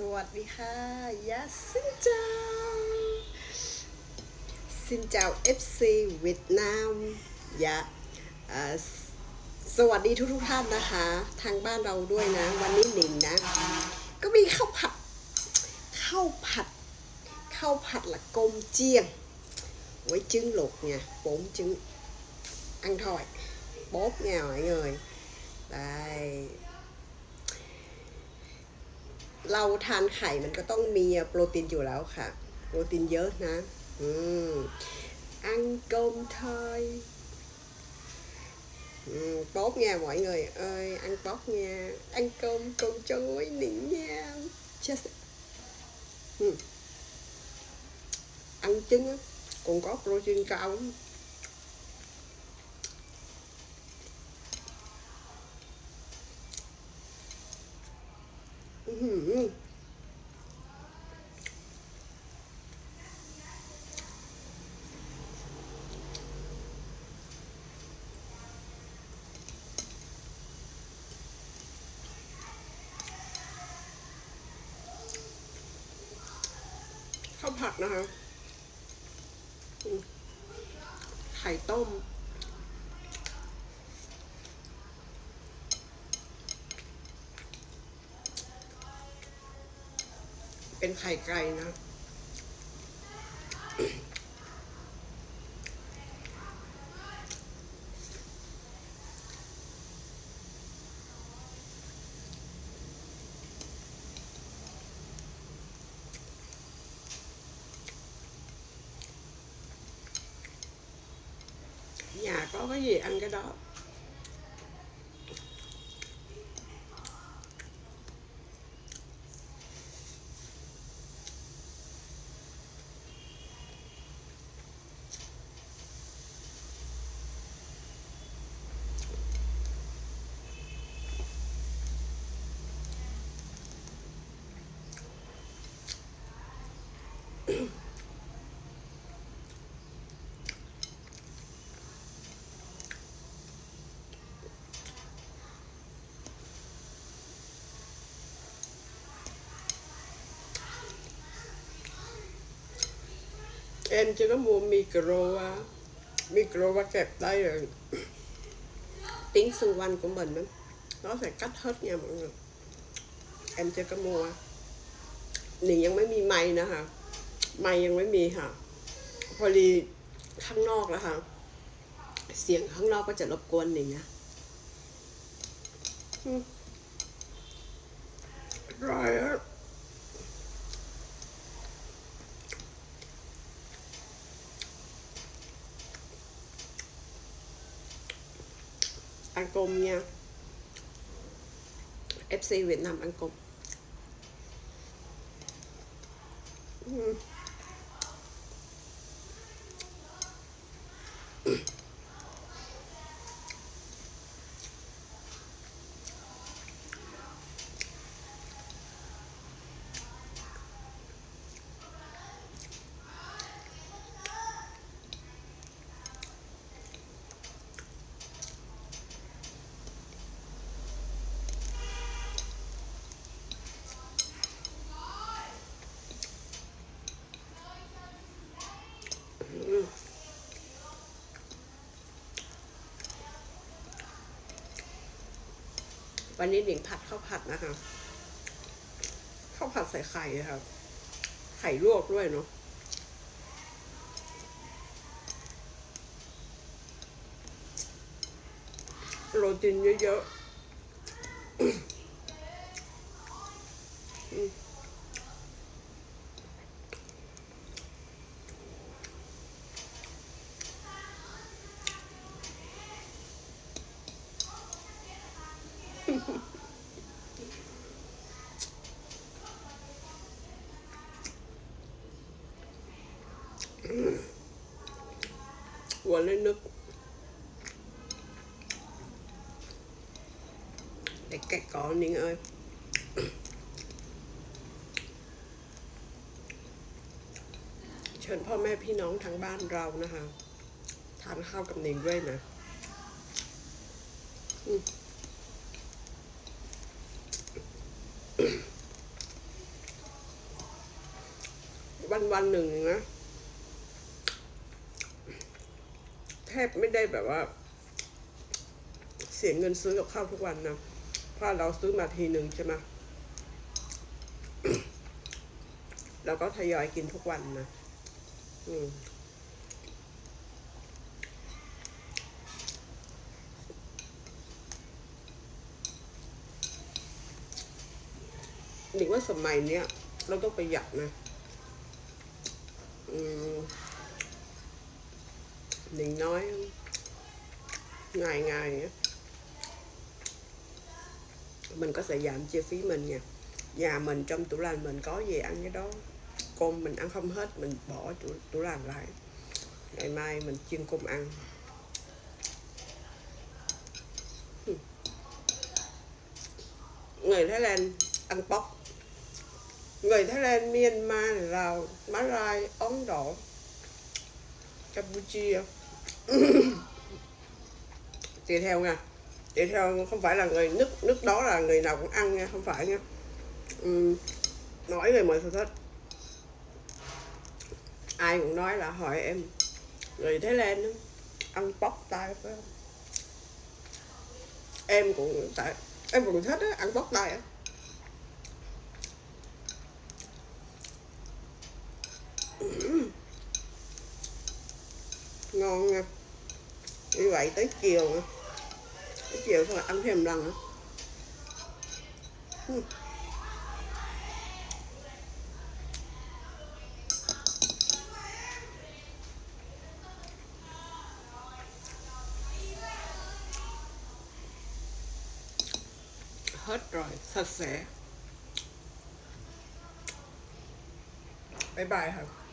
สวัสดีค่ะยาสินเจ้าสินเจ้าซีเวียดนามยะสวัสดีทุกทุกท่านนะคะ ทางบ้านเราด้วยนะ วันนี้หนิงนะ ก็มีข้าวผัด ข้าวผัด ข้าวผัดละกมเจียง ไว้จึงหลก u ộ c ป h a b จึ trứng ăn t ๊บ i bóp nha mọi n g ư ờ เราทานไข่มันก็ต้องมีโปรตีนอยู่แล้วค่ะ mọi người ơi ăn tốt nha ăn cơm cùng cho nịnh nha Just... ừ. ăn trứng á có protein cao lắm ข้าวผัดนะคะ ไข่ต้มเป็นไข่ไก่นะ nhà có cái gì ăn cái đó เอนจนมูมิกโรวามิกโรวาเก็บได้เลยติ้งสุวรรณของมันนั้นเราใส่กัดเฮิร์ตเนี่ยมึงเอ็นจกนมัวหนึ่งยังไม่มีไม้นะคะไม้ยังไม่มีค่ะพอดีข้างนอกนะคะเสียงข้างนอกก็จะรบกวนหนึ่งนะร้อยอ่ะ ăn cùng nha FC Việt Nam ăn cùng uhm. Ừ. วันนี้หนิงผัดข้าวผัดนะคะข้าวผัดใส่ไข่นะครับ ไข่ลวกด้วยเนาะโรตีนเยอะๆหวานเล่นนึกแต่แกก่อนนิ่งเอ้ยเชิญพ่อแม่พี่น้องทางบ้านเรานะคะ ทานข้าวกับนิ่งด้วยนะอืมวันวันหนึ่งนะแทบไม่ได้แบบว่า เสียเงินซื้อกับข้าวทุกวันนะเพราะเราซื้อมาทีหนึ่งใช่ไหมเราก็ทยอยกินทุกวันนะอืมหนิงว่าสมัยเนี้ยเราต้องประหยัดนะหนิงน้อยง่ายง่ายเนี้ย mình có sẽ giảm chi phí mình nha nhà mình trong tủ lạnh mình có gì ăn cái đó cơm mình ăn không hết mình bỏ tủ, tủ lạnh lại ngày mai mình chiên cơm ăn người Thái Lan ăn bóc người thái lan myanmar lào malai ấn độ campuchia tùy theo nha tùy theo không phải là người nước nước đó là người nào cũng ăn nha không phải nha uhm, nói về mọi sở thích ai cũng nói là hỏi em người thái lan đó, ăn bóc tay phải không em cũng tại em cũng thích á ăn bóc tay á ngon nha như vậy tới chiều tới chiều thôi ăn thêm lần nữa. Ừ. hết rồi sạch sẽ bye bye hả